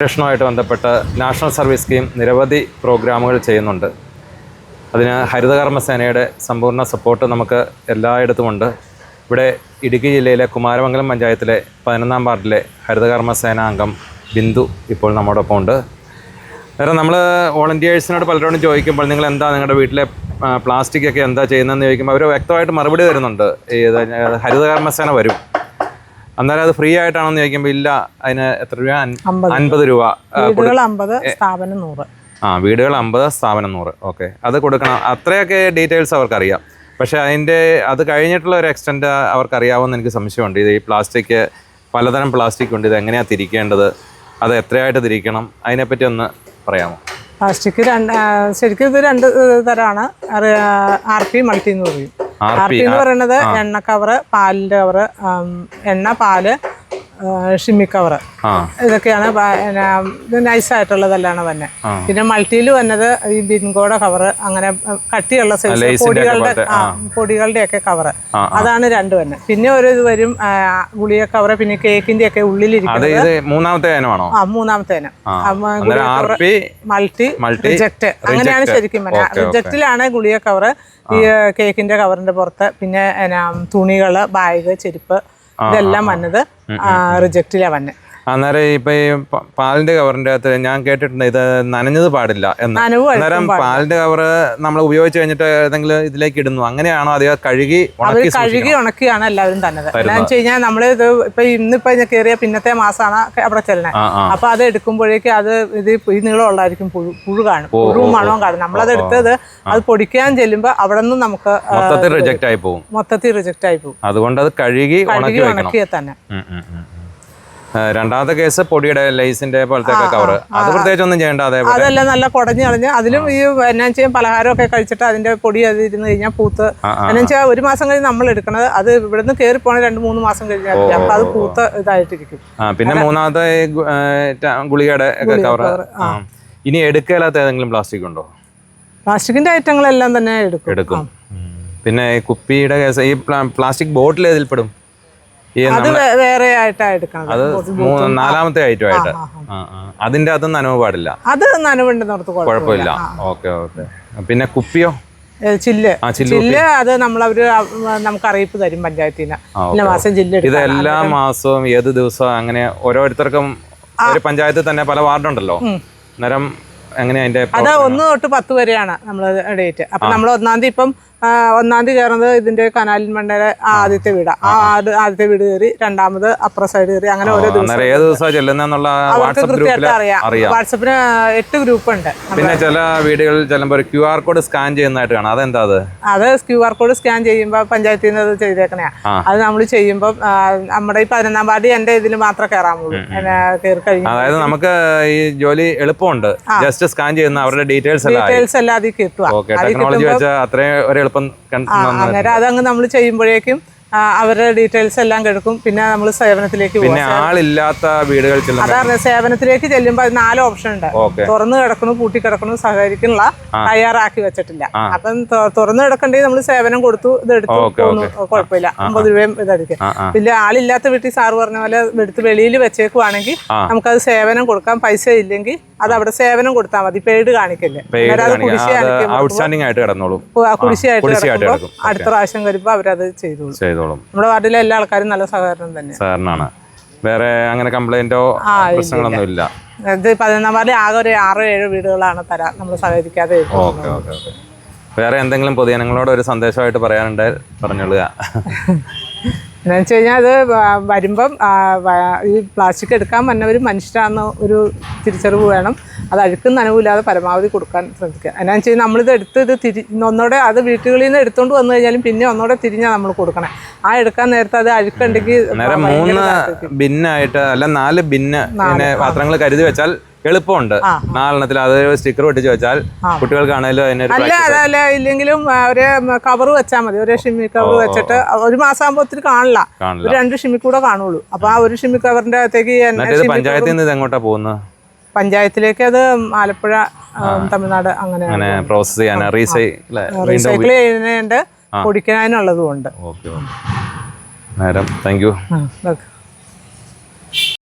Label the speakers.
Speaker 1: സംരക്ഷണവുമായിട്ട് ബന്ധപ്പെട്ട് national service scheme നിരവധി പ്രോഗ്രാമുകൾ ചെയ്യുന്നുണ്ട്. അതിന് ഹരിതകർമ്മസേനയുടെ സമ്പൂർണ സപ്പോർട്ട് നമുക്ക് എല്ലായിടത്തുമുണ്ട്. ഇവിടെ ഇടുക്കി ജില്ലയിലെ കുമാരമംഗലം പഞ്ചായത്തിലെ പതിനൊന്നാം വാർഡിലെ ഹരിതകർമ്മസേന അംഗം ബിന്ദു ഇപ്പോൾ നമ്മോടൊപ്പം ഉണ്ട് വേറെ നമ്മൾ വോളണ്ടിയേഴ്സിനോട് പലരോടും ചോദിക്കുമ്പോൾ നിങ്ങൾ എന്താ നിങ്ങളുടെ വീട്ടിലെ പ്ലാസ്റ്റിക് ഒക്കെ എന്താ ചെയ്യുന്നതെന്ന് ചോദിക്കുമ്പോൾ അവർ വ്യക്തമായിട്ട് മറുപടി തരുന്നുണ്ട്. ഹരിതകർമ്മസേന വരും. അന്നേരം അത് ഫ്രീ ആയിട്ടാണെന്ന് ചോദിക്കുമ്പോൾ ഇല്ല അതിന് എത്ര രൂപ? അൻപത് രൂപ. ആ,
Speaker 2: വീടുകൾ അമ്പത് സ്ഥാപനം നൂറ്.
Speaker 1: ആ വീടുകൾ അമ്പത് സ്ഥാപനം നൂറ്. ഓക്കെ. അത് കൊടുക്കണം. അത്രയൊക്കെ ഡീറ്റെയിൽസ് അവർക്കറിയാം. പക്ഷേ അതിന്റെ അത് കഴിഞ്ഞിട്ടുള്ള ഒരു എക്സ്റ്റെന്റ് അവർക്കറിയാവുമെന്ന് എനിക്ക് സംശയമുണ്ട്. ഇത് ഈ പ്ലാസ്റ്റിക് പലതരം പ്ലാസ്റ്റിക് ഉണ്ട്. ഇത് എങ്ങനെയാ തിരിക്കേണ്ടത്? അത് എത്രയായിട്ട് തിരിക്കണം? അതിനെപ്പറ്റി ഒന്ന് പറയാമോ?
Speaker 2: പ്ലാസ്റ്റിക് രണ്ട് ശരിക്കും ഇത് രണ്ട് തരമാണ് ആർ പി മൾട്ടി എന്ന് പറയും.
Speaker 1: ആർ
Speaker 2: പി എന്ന് പറയുന്നത് എണ്ണ കവറ് പാലിന്റെ കവറ് എണ്ണ പാൽ ഷിമ്മി
Speaker 1: കവർ.
Speaker 2: ഇതൊക്കെയാണ് ഇത് നൈസായിട്ടുള്ളതെല്ലാം തന്നെ. പിന്നെ മൾട്ടിയിൽ വന്നത് ഈ ബിൻകോടെ കവർ അങ്ങനെ കട്ടിയുള്ള സൈസ് പൊടികളുടെ പൊടികളുടെ ഒക്കെ
Speaker 1: കവർ.
Speaker 2: അതാണ് രണ്ട് തന്നെ പിന്നെ ഒരു ഇത് വരും ഗുളിക കവർ പിന്നെ കേക്കിന്റെ ഒക്കെ ഉള്ളിലിരിക്കുന്നത്
Speaker 1: മൂന്നാമത്തെ ഇനമാണോ
Speaker 2: ആ മൂന്നാമത്തെ ഇനം മൾട്ടി
Speaker 1: Multi,
Speaker 2: റിജക്ട്. അങ്ങനെയാണ് ശരിക്കും. റിജക്റ്റിലാണ് ഗുളിക കവർ ഈ കേക്കിന്റെ കവറിന്റെ പുറത്ത്. പിന്നെ തുണികൾ ബാഗ് ചെരുപ്പ് ഇതെല്ലാം വന്നത് റിജക്റ്റിലാ വന്നെ.
Speaker 1: അന്നേരം ഇപ്പൊ ഈ പ- പാലിന്റെ കവറിന്റെ അകത്ത് ഞാൻ കേട്ടിട്ടുണ്ട് ഇത് നനഞ്ഞത് പാടില്ല എന്ന്.
Speaker 2: നനവ്
Speaker 1: അന്നേരം പാലിന്റെ കവറ് നമ്മൾ ഉപയോഗിച്ച് കഴിഞ്ഞിട്ട് ഏതെങ്കിലും ഇതിലേക്ക് ഇടുന്നു. അങ്ങനെയാണോ അധികം കഴുകി ഉണക്കി
Speaker 2: കഴുകി ഉണക്കിയാണ് എല്ലാവരും തന്നത്. എന്താണെന്ന് വെച്ച് കഴിഞ്ഞാൽ നമ്മൾ ഇത് ഇപ്പൊ ഇന്നിപ്പോ കയറിയ പിന്നത്തെ മാസമാണ് അവിടെ ചെല്ലണേ
Speaker 1: ആ ആ.
Speaker 2: അപ്പൊ അത് എടുക്കുമ്പോഴേക്കും അത് ഇത് ഈ നീളമുള്ളതായിരിക്കും പുഴു പുഴു കാണും. പുഴുവും മണവും കാണും. നമ്മളത് എടുത്തത് അത് പൊടിക്കാൻ ചെല്ലുമ്പോൾ അവിടെ നിന്ന് നമുക്ക് ആ,
Speaker 1: മൊത്തത്തിൽ റിജക്റ്റ് ആയി പോകും
Speaker 2: മൊത്തത്തിൽ റിജക്റ്റ് ആയി പോകും
Speaker 1: അതുകൊണ്ട് അത് കഴുകി ഉണക്കി
Speaker 2: കഴുകി
Speaker 1: വെക്കണം.
Speaker 2: ഉണക്കിയ തന്നെ.
Speaker 1: ഉം, ഉം, ഉം, ഉം. രണ്ടാമത്തെ കേസ് പൊടിയുടെ ലൈസിന്റെ പോലത്തെ കവർ അത് പ്രത്യേകിച്ച് ഒന്നും ചെയ്യേണ്ട അതേപോലെ.
Speaker 2: അതെല്ലാം നല്ല കുടഞ്ഞു കളഞ്ഞ് അതിലും ഈ എന്നാ ചെയ്യും പലഹാരമൊക്കെ കഴിച്ചിട്ട് അതിന്റെ പൊടി അത് ഇരുന്ന് കഴിഞ്ഞാൽ പൂത്ത്. എന്നാ വെച്ചാൽ ഒരു മാസം കഴിഞ്ഞ് നമ്മൾ എടുക്കണത് അത് ഇവിടുന്ന് കേറി പോണ രണ്ട് മൂന്ന് മാസം കഴിഞ്ഞാൽ അപ്പൊ അത് പൂത്ത ഇതായിട്ടിരിക്കും.
Speaker 1: പിന്നെ മൂന്നാമത്തെ ഗുളികയുടെ ഒക്കെ കവർ ഇനി എടുക്കലാത്ത ഏതെങ്കിലും പ്ലാസ്റ്റിക് ഉണ്ടോ?
Speaker 2: പ്ലാസ്റ്റിക്കിന്റെ ഐറ്റങ്ങളെല്ലാം തന്നെ എടുക്കും.
Speaker 1: എടുക്കും. പിന്നെ കുപ്പിയുടെ കേസ് ഈ പ്ലാ- പ്ലാസ്റ്റിക് ബോട്ടിൽ ഏതിൽ പെടും ഈ
Speaker 2: അത് വേറെ ആയിട്ടാണ്
Speaker 1: അത് നാലാമത്തെ ആയിട്ട്. അതിന്റെ അത് നനവ് പാടില്ല.
Speaker 2: അത് കുഴപ്പമില്ല.
Speaker 1: Okay okay. പിന്നെ കുപ്പിയോ?
Speaker 2: ചില്ല്.
Speaker 1: ചില്ലു
Speaker 2: അത് നമ്മളവര് അവർ നമുക്ക് അറിയിപ്പ് തരും
Speaker 1: പഞ്ചായത്തിന്
Speaker 2: ഇന്ന മാസം ചില്ല്
Speaker 1: ഇത് എല്ലാ മാസവും ഏത് ദിവസവും അങ്ങനെ ഓരോരുത്തർക്കും ഒരു പഞ്ചായത്തിൽ തന്നെ പല വാർഡുണ്ടല്ലോ. അന്നേരം അതിന്റെ
Speaker 2: അത് ഒന്ന് തൊട്ട് പത്ത് വരെയാണ് നമ്മൾ ഡേറ്റ്. അപ്പൊ നമ്മൾ ഒന്നാം തീയതി ഇപ്പം ഒന്നാം തീയതി കയറുന്നത് ഇതിന്റെ കനാലിൻ മണ്ണയുടെ ആദ്യത്തെ വീട്. ആ ആദ്യ- ആദ്യത്തെ വീട് കയറി രണ്ടാമത് അപ്പുറ സൈഡ് കയറി. അങ്ങനെ ഓരോ ദിവസം. അറിയാം. വാട്സപ്പിന് എട്ട് ഗ്രൂപ്പ് ഉണ്ട്
Speaker 1: പിന്നെ ചില വീടുകളിൽ ചെല്ലുമ്പോൾ ക്യു ആർ കോഡ് സ്കാൻ ചെയ്യുന്നതായിട്ട് കാണാം. അതെന്താ അത്?
Speaker 2: അത് ക്യു ആർ കോഡ് സ്കാൻ ചെയ്യുമ്പോൾ പഞ്ചായത്തിൽ നിന്ന് അത്
Speaker 1: ചെയ്തേക്കണേ
Speaker 2: അത് നമ്മൾ ചെയ്യുമ്പോൾ നമ്മുടെ ഈ പതിനൊന്നാം വാർഡ് എന്റെ ഇതിൽ മാത്രം കയറാമുള്ളൂ. പോകും കയറി കഴിഞ്ഞു
Speaker 1: അതായത് നമുക്ക് ഈ ജോലി എളുപ്പമുണ്ട്. ജസ്റ്റ് സ്കാൻ ചെയ്യുന്ന അവരുടെ ഡീറ്റെയിൽസ് എല്ലാം ആയി.
Speaker 2: ഡീറ്റെയിൽസ് എല്ലാം അതിൽ കിട്ടുക
Speaker 1: ടെക്നോളജി വെച്ചാൽ അത്രയും എളുപ്പം
Speaker 2: അന്നേരം അതങ്ങ് നമ്മൾ ചെയ്യുമ്പോഴേക്കും അവരുടെ ഡീറ്റെയിൽസ് എല്ലാം കിടക്കും. പിന്നെ നമ്മൾ സേവനത്തിലേക്ക് പോകും
Speaker 1: പിന്നെ ആളില്ലാത്ത വീടുകൾ
Speaker 2: അതാണ് സേവനത്തിലേക്ക് ചെല്ലുമ്പോൾ അത് നാല് ഓപ്ഷൻ ഉണ്ട്. തുറന്നു കിടക്കണു പൂട്ടി കിടക്കണു സഹകരിക്കാനുള്ള തയ്യാറാക്കി വെച്ചിട്ടില്ല. അപ്പം തുറന്നു കിടക്കണ്ടെങ്കിൽ നമ്മൾ സേവനം കൊടുത്തു ഇത് എടുത്തു കുഴപ്പമില്ല. അമ്പത് രൂപയും ഇതെടുക്കും പിന്നെ ആളില്ലാത്ത വീട്ടിൽ സാറ് പറഞ്ഞ പോലെ എടുത്ത് വെളിയിൽ വെച്ചേക്കുവാണെങ്കിൽ. നമുക്കത് സേവനം കൊടുക്കാം. പൈസ ഇല്ലെങ്കിൽ അത് അവിടെ സേവനം കൊടുത്താൽ മതി. പെയ്ഡ് കാണിക്കല്ലേ.
Speaker 1: ഔട്ട്സ്റ്റാൻഡിംഗ് ആയിട്ട് കിടന്നോളും.
Speaker 2: കുടിശ്ശിയായിട്ട്
Speaker 1: കിടക്കും.
Speaker 2: അടുത്ത പ്രാവശ്യം വരുമ്പോൾ അവരത് ചെയ്തോളും.
Speaker 1: ചെയ്തോളും.
Speaker 2: നമ്മുടെ വാർഡിലെ എല്ലാ ആൾക്കാരും നല്ല സഹകരണം തന്നെ.
Speaker 1: സഹകരണമാണ് വേറെ അങ്ങനെ കംപ്ലൈന്റോ പ്രശ്നങ്ങളൊന്നും ഇല്ല.
Speaker 2: ഇത് പതിനൊന്നാം വാർഡിൽ ആകെ ഒരു ആറോ ഏഴോ വീടുകളാണ് തരാം നമ്മൾ സഹകരിക്കാതെ ഇരിക്കുന്നത്.
Speaker 1: Okay okay okay. വേറെ എന്തെങ്കിലും പൊതുജനങ്ങളോട് ഒരു സന്ദേശമായിട്ട് പറയാനുണ്ട്? പറഞ്ഞോളുക.
Speaker 2: എന്താണെന്ന് വെച്ച് കഴിഞ്ഞാൽ അത് വരുമ്പം ഈ പ്ലാസ്റ്റിക് എടുക്കാൻ വന്നവർ മനുഷ്യരാണെന്ന് ഒരു തിരിച്ചറിവ് വേണം. അത് അഴുക്കും നനവില്ലാതെ പരമാവധി കൊടുക്കാൻ ശ്രദ്ധിക്കുക. എന്നാന്ന് വെച്ച് കഴിഞ്ഞാൽ നമ്മളിത് എടുത്ത് ഇത് തിരി ഒന്നോടെ അത് വീട്ടുകളിൽ നിന്ന് എടുത്തുകൊണ്ട് വന്നു കഴിഞ്ഞാലും പിന്നെ ഒന്നോടെ തിരിഞ്ഞാൽ നമ്മൾ കൊടുക്കണേ. ആ എടുക്കാൻ നേരത്തെ അത് അഴുക്കുണ്ടെങ്കിൽ
Speaker 1: മൂന്ന് ഭിന്നായിട്ട് അല്ല നാല് ഭിന്ന പാത്രങ്ങൾ കരുതി വെച്ചാൽ എളുപ്പമുണ്ട്. നാലെണ്ണത്തിൽ അത് സ്റ്റിക്കർ ഒട്ടിച്ച് വെച്ചാൽ കുട്ടികൾക്കാണേലും
Speaker 2: അല്ല അതല്ല ഇല്ലെങ്കിലും ഒരു കവർ വെച്ചാൽ മതി. ഒരു ഷിമ്മി കവർ വെച്ചിട്ട് ഒരു മാസം ആകുമ്പോൾ ഒത്തിരി കാണില്ല. ഒരു രണ്ട് ഷിമ്മി കൂടെ കാണുള്ളൂ. അപ്പൊ ആ ഒരു ഷിമ്മി കവറിന്റെ അകത്തേക്ക്
Speaker 1: പഞ്ചായത്തിൽ നിന്ന് എങ്ങോട്ടാ പോകുന്നത്?
Speaker 2: പഞ്ചായത്തിലേക്ക് അത് ആലപ്പുഴ തമിഴ്നാട് അങ്ങനെ
Speaker 1: പ്രോസസ് ചെയ്യാൻ റീസൈക്കിൾ
Speaker 2: ചെയ്യുന്നതുണ്ട് പൊടിക്കാനുള്ളതും ഉണ്ട്
Speaker 1: നേരം താങ്ക് യു
Speaker 2: ഓക്കെ